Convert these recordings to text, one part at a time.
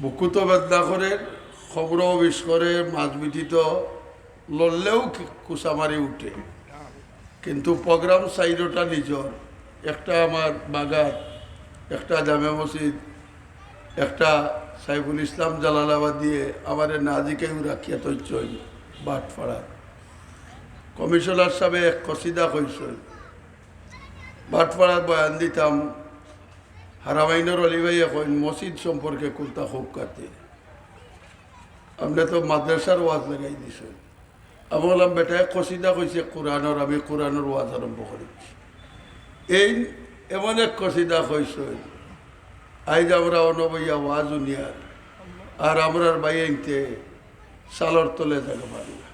বুকুত বেদনা করে খবর বিষ করে, মাছ মিটিত, লড়লেও কুসামারি উঠে। কিন্তু প্রোগ্রাম সাইডটা নিজর। একটা আমার বাগান, একটা জামে মসজিদ, একটা সাইফুল ইসলাম জালালাবাদ দিয়ে আমার নাজিকেও রাখিয়া তৈচই বাটফাড়া কমিশনার সাহেব এক কসিদা কইসই বাটফাড়ার বয়ান দিতাম হারামাইনের অলি ভাই এখন মসজিদ সম্পর্কে কোনটা খুব কাতে আপনি তো মাদ্রাসার ওয়াজ লাগাই দিছ আমি বললাম, বেটায়, কসিদা কইছে কোরআনের, আমি কোরআনের ওয়াজ আরম্ভ করেছি। এই এমন এক কসিদা কইছে আইজ আমরা অনবইয়া ওয়াজ উনিয়ার আর আমরার বাইতে সালর তলে থাকে পারি না।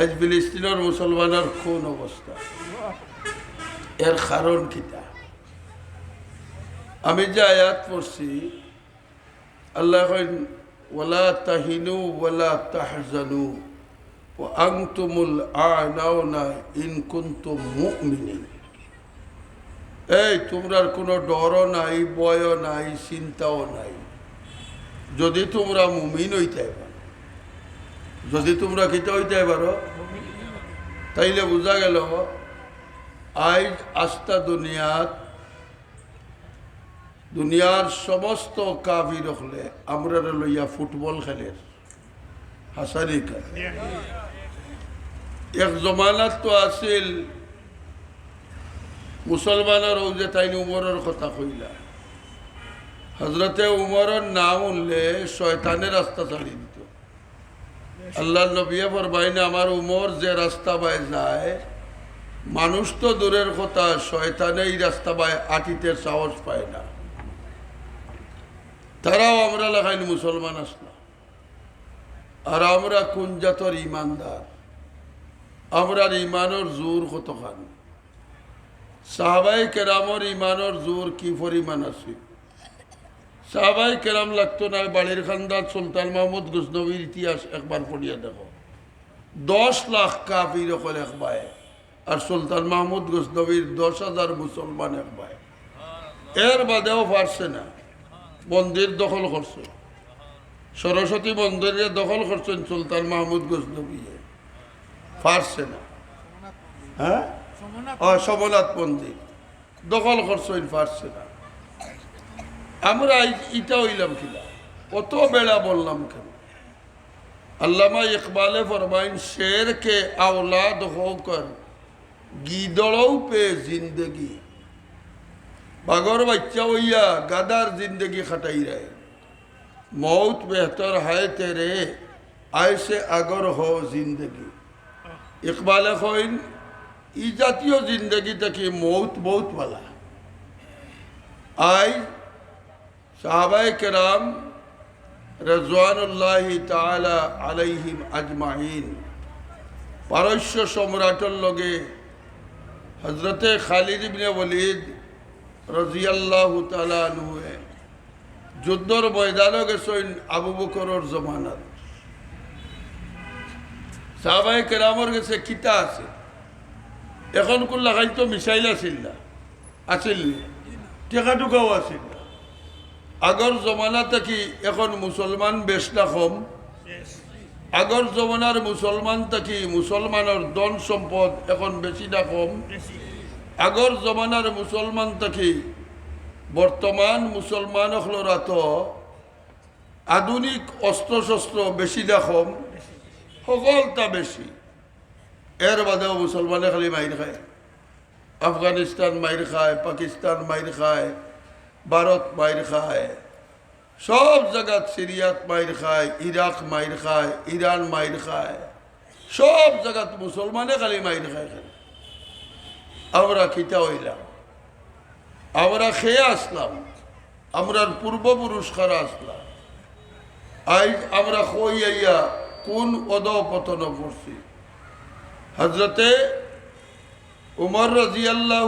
আজ ফিলিস্তিনের মুসলমানের কোন অবস্থা। এর কারণ কিতা? আমি যে আয়াত পড়ছি, আল্লাহ ওয়ালা তাহিনু ওয়ালা তাহজানু ও ইন কুনতুম মুমিনিন। এই, তোমরার কোনো ডরও নাই ভয়ও নাই, চিন্তাও নাই। যদি তোমরা মুমিন হইতে পারো, যদি তোমরা কিতা হইতে পারো, তাইলে বোঝা গেল আজ আস্থা দুনিয়াত দুনিয়ার সমস্ত কাবির হলে আমরা লইয়া ফুটবল খেলে। হাসানি খেলে এক জমানাত তো আছিল, মুসলমানের যে তাইনি উমরের কথা কইলা। হজরতে উমরের নাম উনলে শয়তানের রাস্তা ছাড়ি দিত। আল্লাহ নবিয়া ফরমাইনে, আমার উমর যে রাস্তা বায় যায়, মানুষ তো দূরের কথা, শয়তানে এই রাস্তা বায় আটিতে সাহস পায় না। তারাও আমরা লেখাইনি মুসলমান আসলাম আর আমরা কোন জাতর ইমানদার? আমরার ইমানের জোর কতখান? সাহাবাই কেরামর ইমানের জোর কি পরিমাণ আছে? সাহাবাই কেরাম লাগতো না বাড়ির খানদার সুলতান মাহমুদ গুজনবীর ইতিহাস একবার পড়িয়া দেখো। দশ লাখ কাফির হল একবার আর সুলতান মাহমুদ গুজনবীর দশ হাজার মুসলমান একবার এর বাদেও পারছে না। মন্দির দখল করছে। সরস্বতী মন্দিরে দখল করছেন সুলতান মাহমুদ গজনবী। পারছে না। হ্যাঁ? সমনাথ মন্দির। দখল করছেন, পারছে না। আমরা ইটা হইলাম কিনা অত বেড়া বললাম কেন? আল্লামা ইকবালে ফরমাইন শের কে আওলাদ হোকর গিদড়ও পে জিন্দগি। বাগর বাচ্চা হইয়া গাদার জিন্দগি খাটাই রায় মৌত বেহতর হায় তেরে আয়সে আগর হো জিন্দগি। ইকবালে কইন, ই জাতীয় জিন্দগি থেকে মৌত বহুত বালা আই সাহাবাই কেরাম রাজওয়ানুল্লাহি তাআলা আলাইহিম আজমাইন। পারস্য সম্রাটের লগে হজরতে খালিদ ইবনে ওয়ালিদ রাজিয়াল্লাহ তালুয়ে যুদ্ধর ময়দানও গেছেন আবু বকরর জমানাত। সাহাবাই কেরামর গেছে কিতা আছে? এখন কোন লাগাই তো মিসাইল আছিল না, আছিল টেকা টুকাও আছিল না। আগর জমানা থাকি এখন মুসলমান বেশ না কম? আগর জমানার মুসলমান থাকি মুসলমানের ধন সম্পদ এখন বেশি না কম? আগর জমানার মুসলমান থাকি বর্তমান মুসলমান হলরা তো আধুনিক অস্ত্র শস্ত্র বেশি দেখম সকলটা বেশি এর বাদেও মুসলমানে খালি মাইর খায়। আফগানিস্তান মাইর খায়, পাকিস্তান মাইর খায় ভারত মাইর খায়, সব জায়গাত সিরিয়াত মাইর খায় ইরাক মাইর খায় ইরান মাইর খায়, সব জায়গাত মুসলমানে খালি মাইর খায় আমরা খিতা হইলাম? আমরা খেয়ে আসলাম। আমরার পূর্বপুরুষ খারা আসলাম। আজ আমরা কই আইয়া কোন অধপতন করছি? হজরতে উমর রাজি আল্লাহ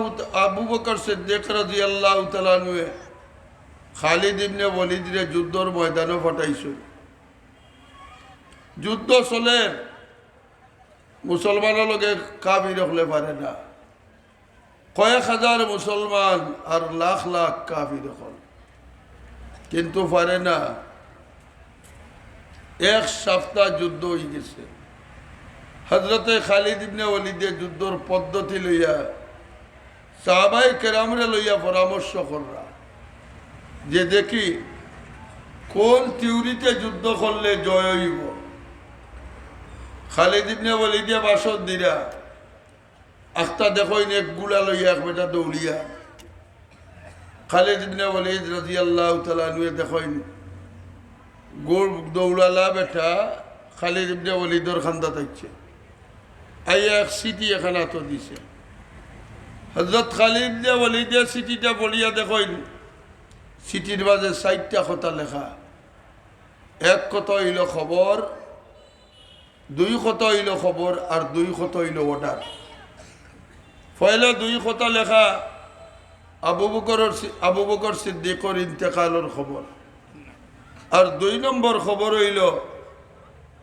আবু বকর সিদ্দিক রাজি আল্লাহ তালানুয়ে খালিদ ইবনে ওয়ালিদরে যুদ্ধর ময়দানে ফটাইছিল যুদ্ধ চলে, মুসলমানের লগে কাবির হলে পারে না। কয়েক হাজার মুসলমান আর লাখ লাখ কাফির হল কিন্তু পারে না। এক সপ্তাহ যুদ্ধ হয়ে গেছে। হজরতে খালিদ ইবনে ওলিদে যুদ্ধর পদ্ধতি লইয়া সাহাবাই কেরামরে লইয়া পরামর্শ কররা যে দেখি কোন থিউরিতে যুদ্ধ করলে জয় হইব। খালিদ ইবনে ওলিদে বাসন দিরা আখতা দেখইন একগুলা লইয়া এক বেটা দৌড়িয়া। খালিদ ইবনে ওলিদ রাদিয়াল্লাহু তাআলা নুয়ে দেখইন গোল দৌড়ালা বেটা খালিদ ইবনে ওলিদর খান্দা থাকছে। আইয়া এক সিটি এখানে তো দিছে। হজরত খালিদ ইবনে ওলিদের সিটিটা বলিয়া দেখইন সিটির মাঝে চারটা কথা লেখা। এক কত হইল খবর, দুই কত হইল খবর, আর দুই কত হইল অর্ডার। পয়লা দুই কত লেখা আবু বকর আবু বকর সিদ্দিকর ইন্তেকালের খবর। আর দুই নম্বর খবর হইল,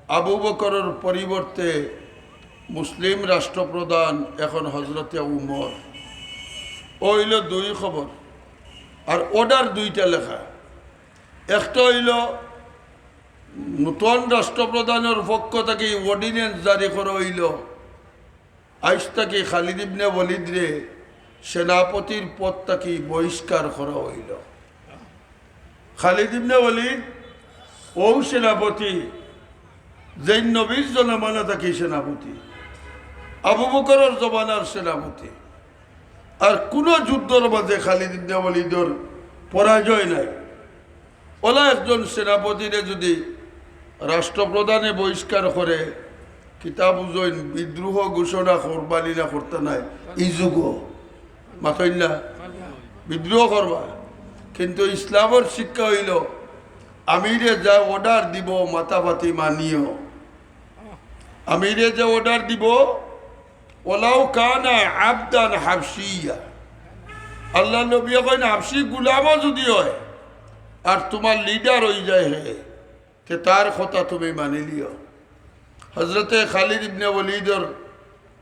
আবু বকরের পরিবর্তে মুসলিম রাষ্ট্রপ্রধান এখন হজরতে উমর। ও হইল দুই খবর। আর অর্ডার দুইটা লেখা। একটা হইল, নতুন রাষ্ট্রপ্রধানের পক্ষ থেকে অর্ডিনেন্স জারি করা হইল আইস থেকে খালিদ ইবনে ওয়ালিদরে সেনাপতির পদ থেকে বহিষ্কার করা হইল। খালিদ ইবনে ও সেনাপতি, যেই নবীর জনমানা থাকি সেনাপতি, আবু বকরের জমানার সেনাপতি। আর কোন যুদ্ধর মাঝে খালিদ ইবনে পরাজয় নাই। ওলা একজন সেনাপতিরে যদি রাষ্ট্রপ্রধানে বহিষ্কার করে কিতাব উজইন, বিদ্রোহ ঘোষণা করবানি না করতে নাই। ই যুগ। মাতইল্লা বিদ্রোহ করবা। কিন্তু ইসলামের শিক্ষা হইল, আমিরে যা অর্ডার দিব মাতাপাতি মানিও। আমিরে যে অর্ডার দিব, ওলাও কানা আবদান হাফসিয়া আল্লাহ নবী কইন হাফসি গুলামও যদি হয়, আর তোমার লিডার হয়ে যায় হে তার কথা তুমি মানি লিও হজরতে খালিদ ইবনে ওলিদর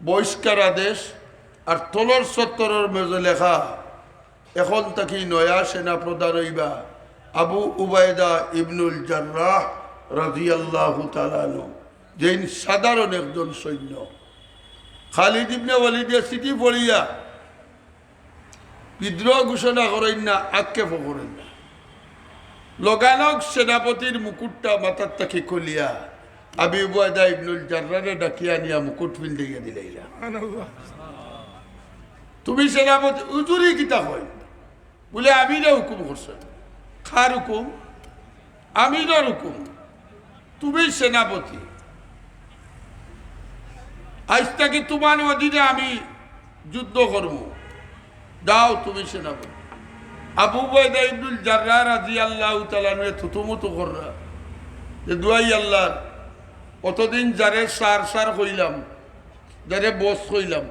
বহিষ্কার আদেশ আর তলর সত্তরের মেজে লেখা, এখন তাকি নয়া সেনা প্রধান হইবা আবু উবায়দা ইবনুল জার্রাহ রাজিয়াল্লাহু তালানু যেন সাধারণ একজন সৈন্য। খালিদ ইবনে ওয়ালিদে সিটি পড়িয়া বিদ্রোহ ঘোষণা করেন না, আক্ষেপ করেন না। লগালগ সেনাপতির মুকুটটা মাথার তাকে খুলিয়া আবি উবায়দা ইবনুল জার্রারে ডাকিয়া নিয়া মুকুট পিন্দিয়া দিলাইলা তুমি সেনাপতি উজুরি কিতা হয় বলে আমিরা হুকুম করছেন খার হুকুম আমিরার হুকুম তুমি সেনাপতি আজ থেকে তোমার অধীনে আমি যুদ্ধ করব দাও তুমি সেনাপতি আবু বয়দা ইবনুল জার্রা রাজি আল্লাহ তালানুয়ে থুতুমুতু কররা যে দুয়াই আল্লাহ অতদিন যারে সার সার কইলাম যারে বস কইলাম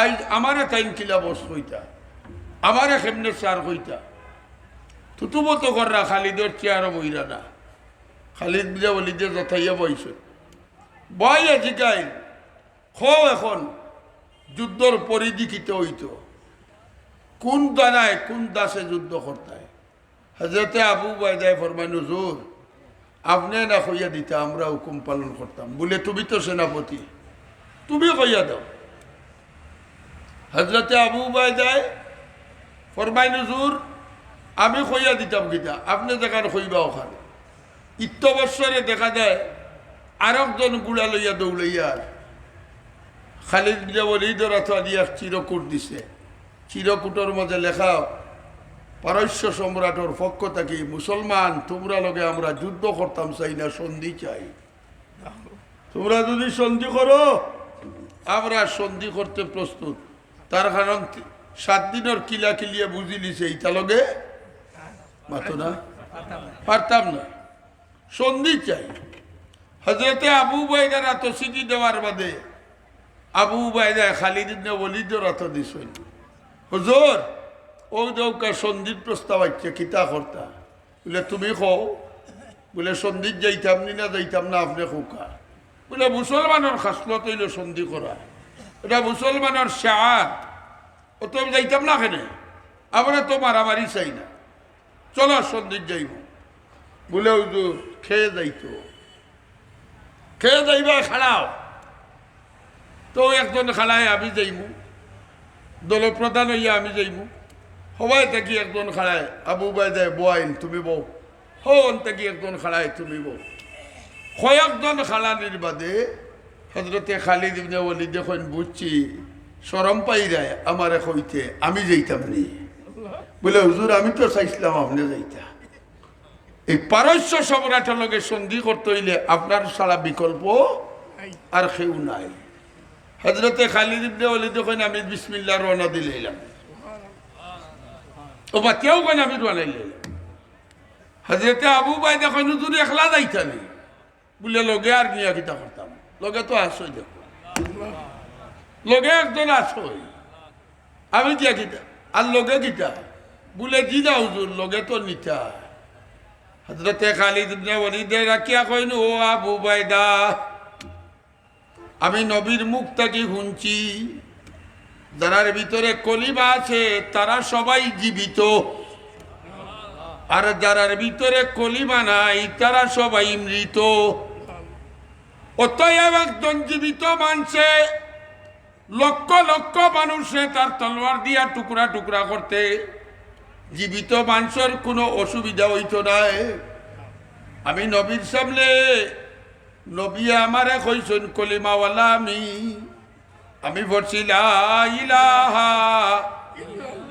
আজ আমারে টাইম কিলা বস কইতা আমারে কেমনে সার কইতা থুতুমতো কররা খালিদের চেয়ারও বইরা না, খালিদ বিজা বলিদের যথাইয়া বইছে। বয় জিগাই খ এখন, যুদ্ধর পরিধি কিতে হইতো। কোন দানায়, কোন দাসে যুদ্ধ করতায়? হজরতে আবু বায়দায় ফরমান হুজুর আপনি না কইয়া দিতে, আমরা হুকুম পালন করতাম। বলে, তুমি তো সেনাপতি, তুমি কইয়া দাও। হজরতে আবু বায়দায় ফরমাইন, হুজুর, আমি কইয়া দিতাম গীতা আপনি দেখান কইবা ওখানে। ইত্যবৎসরে দেখা যায়, আরেকজন গুড়া লইয়া দৌড়াইয়া খালিদ বিজা বলিদর অথবা দিয়া চিরকুট দিছে। চিরকুটর মাঝে লেখা পারস্য সম্রাটর পক্ষ থেকে, মুসলমান, তোমরা লগে আমরা যুদ্ধ করতাম চাই না সন্ধি চাই। তোমরা যদি সন্ধি করো, আমরা সন্ধি করতে প্রস্তুত। তার কারণ সাত দিনের কিলা কিলিয়ে বুঝি লিছে এইটা লগে? মাতো না? পারতাম না। সন্ধি চাই। হজরতে আবু বাইদার এত সিটি দেওয়ার বাদে আবু বাইদা খালিদ ইবনে ওলিদের অত দিছই হুজুর ও দৌকা সন্ধির প্রস্তাব আছে কিতা কর্তা বলে, তুমি কও। বলে সন্ধির যাইতাম নি না যাইতাম না, আপনি খোকা বলে মুসলমানের খাসলত হইল সন্ধি করা এটা মুসলমানের শাহ ও তো যাইতাম না কেনে? আমরা তো মারামারি চাই না। চলো সন্দির যাইব। বলে হুজুর খেয়ে যাইতো। খেয়ে যাইবা খাড়াও তো একজন খাড়ায় আমি যাইমু। দলপ্রধান হইয়া আমি যাইমু। সবাই থাকি একজন খাড়ায়। আবু বাইদে বোয়াইন, তুমি বউ। হন থাকি একজন খাড়ায়, তুমি বউ। কয়েকজন খালানির বাদে হজরতে খালিদ ইবনে ওয়ালিদ যখন বুঝছি সরম পাই যায় আমারে কইতে, আমি যাইতাম নি। বলে, হুজুর, আমি তো চাইছিলাম আপনি যাইতা। এই পারস্য সম্রাটের লগে সন্ধি করতে হইলে আপনার সারা বিকল্প আর কেউ নাই। হজরতে খালিদ ইবনে ওয়ালিদ যখন আমি বিসমিল্লাহ রওনা দিলাম। ও বা কেউ কেন আমি রওনা দিলাম হজরতে আবু বাই দেখেন হুজুর, একলা যাইতা নেই। বলে, লগে আর নিয়া কিতা করতাম? লগে তো আসই দেখো। লগে একজন আসই। আমি দিয়া কিতা, আর লগে কিতা? বলে জিদা হুজুর, লগে তো নিতা। হজরতে খালিদ ওয়ালিদে রাখিয়া কইন, ও আবু বাইদা আমি নবীর মুখ থেকে শুনছি। যারার ভিতরে কলিমা আছে, তারা সবাই জীবিত। আর যারার ভিতরে কলিমা নাই, তারা সবাই মৃত। অতএব একজন জীবিত মানছে লক্ষ লক্ষ মানুষে তার তলোয়ার দিয়া টুকরা টুকরা করতে। জীবিত মানুষের কোনো অসুবিধা হইত নাই। আমি নবীর সামনে, নবী আমারে কইছেন, কলিমাওয়ালা আমি। আমি ইলাহা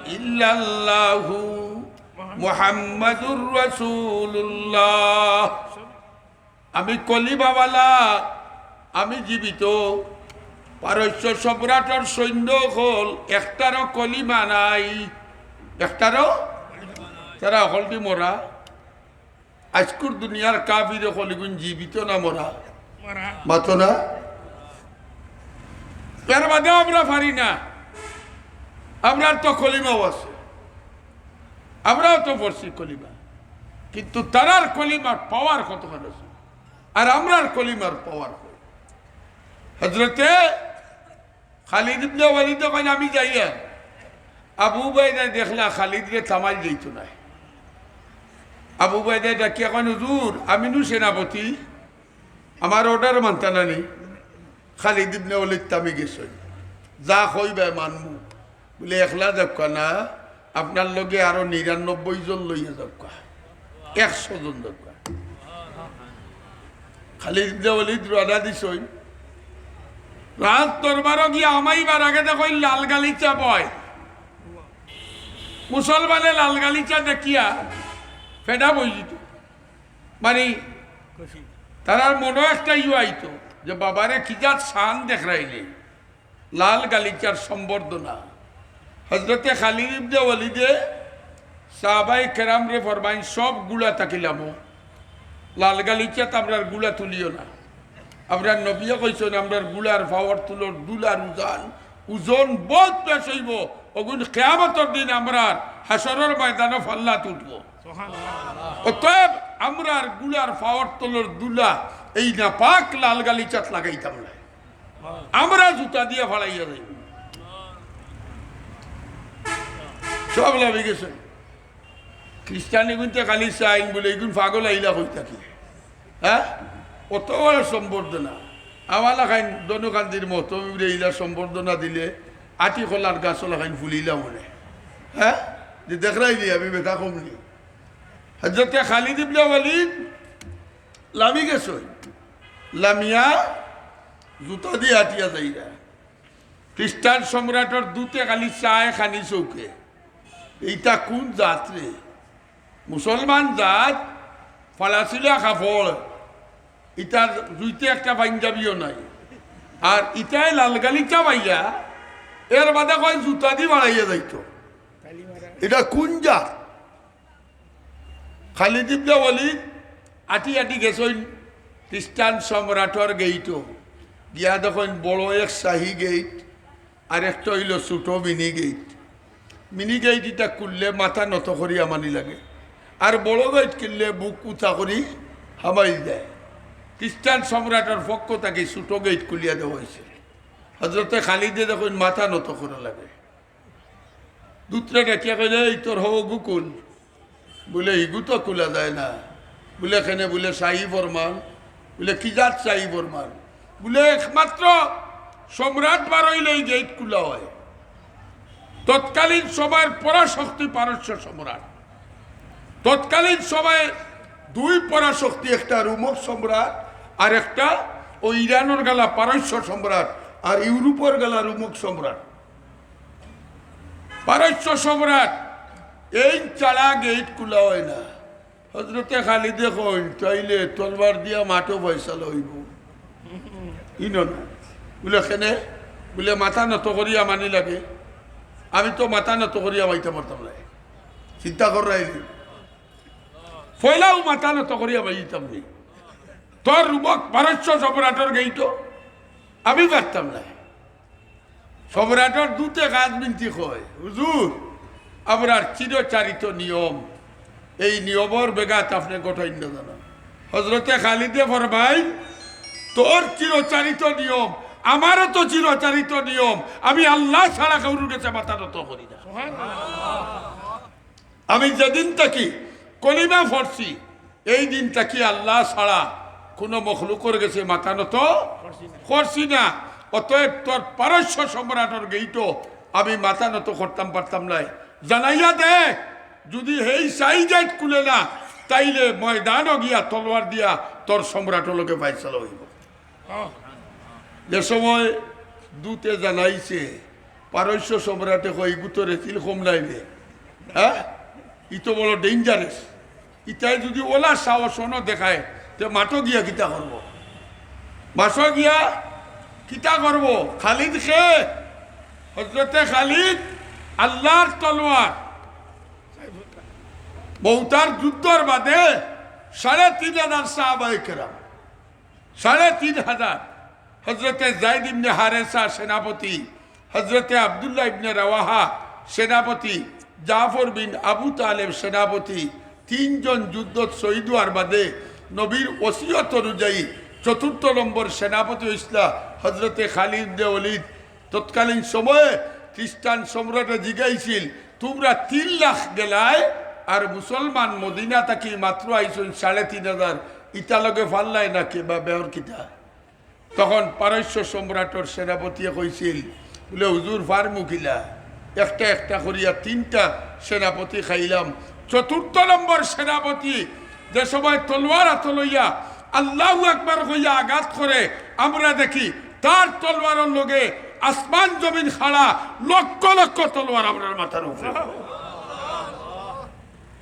ইল্লাল্লাহু মুহাম্মাদুর রাসূলুল্লাহ। আমি কলিমাওয়ালা আমি জীবিত। পারস্য সম্রাটর সৈন্য হল একটারও কলিমা নাই। একটারও? তারা হলটি মরা। আজকুর দুনিয়ার কাবির হলিগুন জীবিত না মরা। মাতো না? এর বাদে আমরা পারি না। আমরার তো কলিমাও আছে। আমরাও তো পড়ছি কলিমা। কিন্তু তারার কলিমার পাওয়ার কতখানি আছে? আর আমরার কলিমার পাওয়ার হজরতে খালিদ ইবনে ওয়ালিদ কইন আমি যাইয়া আবু বাইদা দেখলা খালিদকে থামাই যাইতো না। আবু বাইদা ডাকিয়া কইন হুজুর আমিনু সেনাপতি। আমার অর্ডার মানতা নানি খালিদ ইবনে ওয়ালিদ তামি গেছে যা কইবে মানমু বলে, একলা যাক না, আপনার লগে আরও নিরানব্বই জন লইয়া যাক একশো জন যাক খালিদ ইবনে ওয়ালিদ রওনা দিছই রাত দরবারও গিয়া আমাইবার আগে দেখো লাল গালিচা বয়। মুসলমানে লাল গালিচা দেখিয়া ফেডা বই দিত মানে তারার মনে একটা ইউ আইতো যে বাবারে কিজাত শান দেখাইলে? লাল গালিচার সম্বর্ধনা। হজরতে খালিদ ইবনে ওয়ালিদে সাহাবাই কেরাম রে ফরমাইন সবগুলা তাকিলাম লাল গালিচা তো আমরারগুলা তুলিও না। আমরা নবিয়া কইছেন আমরা গুলার পাওয়ার তুলোর দুলার উজান উজন বহুত বেশ হইব। অগুন কেয়ামতর দিন আমরা হাসরের ময়দানে ফাল্লা তুলব অতএব আমরারগুলার পাওয়ার তুলোর দুলা এই না পাক লাল গালিচাত লাগাইতাম না। আমরা জুতা দিয়ে ফালাইয়া যাইব সব লাভে গেছে। খ্রিস্টানি গুনতে খালি চাইন বলে এগুন পাগল আইলা হই থাকি? হ্যাঁ? অত সম্বর্ধনা। আমার খাইন দনুকান্দির মতো ইলা সম্বর্ধনা দিলে আটি খোলার গাছ লাগাইন ফুলিলা মনে। হ্যাঁ? যে দেখরাই দি আমি বেটা কমলি। হজরতে খালিদ ইবনে ওয়ালিদ লামি গেছ। লামিয়া জুতা দিয়ে আটিয়া যাইরা খ্রিস্টান সম্রাটর দুতে খালি চায় খানি চৌকে। এইটা কোন জাত রে মুসলমান জাত ফালাসিলা কাপড় ইটার জুইতে একটা পাঞ্জাবিও নাই। আর ইটাই লালগালিচা পাইয়া এর বাদে কয় জুতা দি বাড়াইয়া যাইত। এটা কোন জাত? খালিদ ইবনে ওয়ালিদ আটি আটি গেছইন। খ্রিস্টান সম্রাটর গেইটো। গিয়া দেখেন বড় এক শাহী গেইট, আর একটা হইল ছোট মিনি গেইট। মিনি গেইট এটা খুললে মাথা নত করি আমানি লাগে। আর বড় গেইট কিনলে বুক উঠা করি হামাই দেয় খ্রিস্টান সম্রাটের পক্ষ তাকে ছোট গেইট খুলিয়া দেওয়া হয়েছে হজরতে খালিদে দেখুন মাথা নত করা লাগে। দুতরে ডাকিয়া কইলে এই তোর হব গুকুল। বলে, ইগু তো খোলা যায় না। বলে এখানে বলে শাহী ফরমান বলে, কি জাত শাহী ফরমান বলে, একমাত্র সম্রাট বারইলে গেট খোলা হয়। তৎকালীন সময়ের পরাশক্তি পারস্য সম্রাট। তৎকালীন সময়ে দুই পরাশক্তি, একটা রোমক সম্রাট আর একটা ও ইরানের গালা পারস্য সম্রাট আর ইউরোপের গালা রোমক সম্রাট। পারস্য সম্রাট, এই চালা গেট খোলা হয় না। হজরতে খালি দেখুন চাইলে তলবার দিয়া মাঠও পয়সা লইব। ইন বলে এখানে বলে মাথা নত করিয়া মানি লাগে। আমি তো মাথা নত করিয়া মাইতে পারতাম না চিন্তা কর রাইলি ফয়লাও মাথা নত করিয়া মাইতাম নি। তোর রুমক পারস্য সম্রাটের গেইট আমি পারতাম না সম্রাটের দুতে কাজ মিনতি কয় হুজুর আপনার চিরচারিত নিয়ম এই নিয়মর বেগাত আপনি গঠন জানান হজরতে খালিদে ফরমাই তোর চিরচারিত নিয়ম আমারও তো চিরচারিত নিয়ম আমি আল্লাহ ছাড়া কাউর কাছে মাথা নত করি না। আমি যেদিন থাকি কলিমা ফরছি এই দিন থাকি আল্লাহ ছাড়া কোনো মখলুকর গেছে মাথা নত করছি না। অতএব তোর পারস্য সম্রাটের গেইটো আমি মাথা নত করতাম পারতাম নাই। জানাইয়া দে যদি হেই সাই যাইত কুলে না তাইলে ময়দানও গিয়া তলোয়ার দিয়া তোর সম্রাটের লোকে ফাইসাল হইব। যে সময় দুতে জানাইছে পারস্য সম্রাটে কই গুতরে তিল কম নাইবে হ্যাঁ? ই তো বড় ডেঞ্জারাস ইটাই যদি ওলা সাহস ন দেখায় তে মাটো গিয়া কিতা করব? মাছ গিয়া কিতা করব? খালিদ খে হজরতে খালিদ আল্লাহর তলোয়ার। বহুতার যুদ্ধর বাদে সাড়ে তিন হাজার সাহাবাই কেরাম, সাড়ে তিন হাজার। হজরতে জাইদ ইবনে হারেসা সেনাপতি হজরতে আবদুল্লাহ ইবনে রাওয়াহা সেনাপতি, জাফর বিন আবু তালেব সেনাপতি, তিনজন যুদ্ধ শহীদ হওয়ার বাদে নবীর ওসিয়ত অনুযায়ী চতুর্থ নম্বর সেনাপতি ইসলা হজরতে খালিদ দে অলিদ তৎকালীন সময়ে খ্রিস্টান সম্রাটে জিগাইছিল তোমরা তিন লাখ গেলায় আর মুসলমান মদিনা থাকি মাত্র আইসুন সাড়ে তিন হাজার। ইতালগে ফাল্লাই না কে বা বেহর কিতা? তখন পারস্য সম্রাটর সেনাপতিয়ে কইছিল বলে হুজুর ফার মুখিলা একটা একটা করিয়া তিনটা সেনাপতি খাইলাম। চতুর্থ নম্বর সেনাপতি, যে সময় তলোয়ার হাত লইয়া আল্লাহ একবার হইয়া আঘাত করে, আমরা দেখি তার তলোয়ারের লগে আসমান জমিন খাড়া লক্ষ লক্ষ তলোয়ার আপনার মাথার উপরে।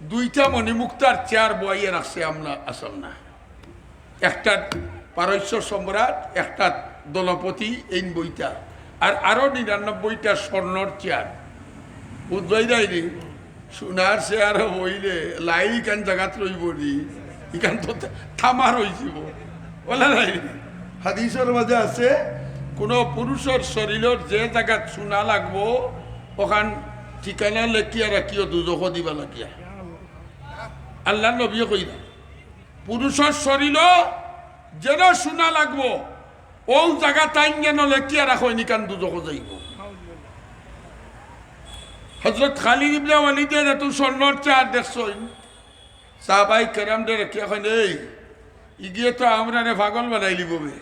দুইটা মণিমুক্তার চেয়ার বইয়ে রাখছে আমরা আসল না। একটা পারস্য সম্রাট, একটা দলপতি এই বইটা। আর আরও নিরানব্বইটা স্বর্ণর চেয়ার। বুঝবাই যায়নি সোনার চেয়ার হইলে লাই ইকান জাগাত রইব নি তো থামার হয়েছিব বলা নাই হাদিসের মাঝে আছে, কোনো পুরুষের শরীরের যে জায়গাত সোনা লাগবো, ওখান ঠিকানা লেখিয়া রাখিও, দুজখ দিবা লাগিয়া। আল্লাহ নবীয়ে কই না পুরুষের শরীর যেন শোনা লাগবো ও জায়গা তাই যেন লেখিয়া রাখো নিকান দুজক যাইব হজরত খালিদ ইবনে ওয়ালিদের এত স্বর্ণর চার দেখছই। সাহাবাই কেরাম দে রেখে এখন এই, ইগিয়ে তো আমরা রে পাগল বানাইলি ববে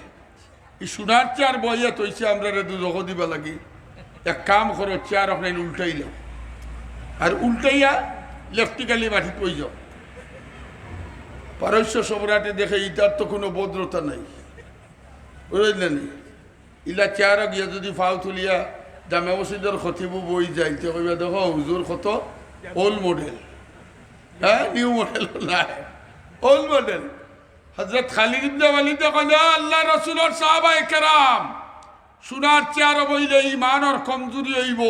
ই সোনার চার বইয়া তৈছে আমরা রে দুজক দিবা লাগি। এক কাম করো, চেয়ার আপনার উল্টাইল আর উল্টাইয়া লেফটিকালি মাটি পই যাও পারস্য সম্রাটে দেখে ইটার তো কোনো ভদ্রতা নাই। বুঝলেন? ইলা চেয়ার গিয়া যদি ফাও তুলিয়া জামে মসজিদের খতিবু বই যায়, তো কইবা, দেখো, হুজুর কত ওল্ড মডেল হ্যাঁ নিউ মডেল নাই। ওল্ড মডেল হজরত খালিদ ইবনে ওয়ালিদ কইল আল্লাহ রাসূলের সাহাবায়ে কেরাম, সোনার চেয়ার বইলে ইমানর কমজুরি হইব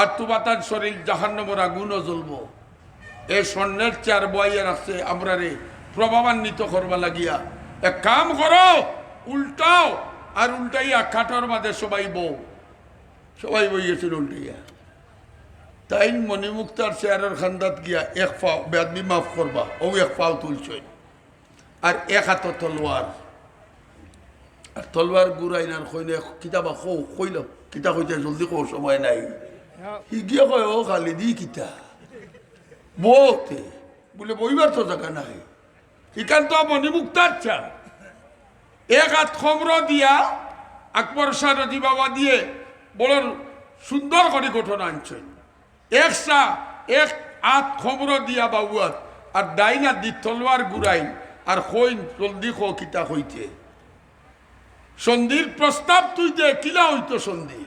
আর তোমার শরীর জাহান্নমর আগুনও জ্বলবো। এই স্বর্ণের চার বইয়ের আছে আমরা রে। প্রভাবান্বিত করবা লাগিয়া। এক কাম করো, উল্টাও, আর উল্টাইয়া খাটর মাঝে সবাই বউ। সবাই বই গেছিল উল্টাইয়া। তাই মণিমুক্তার চেয়ারের খান্দাত গিয়া এক পাও বেদবি মাফ করবা, ও এক পাও তুলছই। আর এক হাত তলোয়ার। আর তলোয়ার গুড়াইনার কইলে কিতাবা কৌ কইল, কিতা কইতে জলদি কৌ সময় নাই। ই গিয়ে কয়, ও খালি দি কিতা। বউতে বলে বইবার তো জায়গা নাই। ইখান তো মণিমুক্তার চা। এক হাত খমর দিয়া আকবর শাহ নদী বাবা দিয়ে বড় সুন্দর করে ঘটনা আনছেন। একসা এক হাত খমর দিয়া বাবুয়াত, আর ডাইনা দি তলোয়ার গুড়াই আর কইন জলদি খো কিতা হইতে। সন্ধির প্রস্তাব তুই দে, কিলা হইতো সন্ধি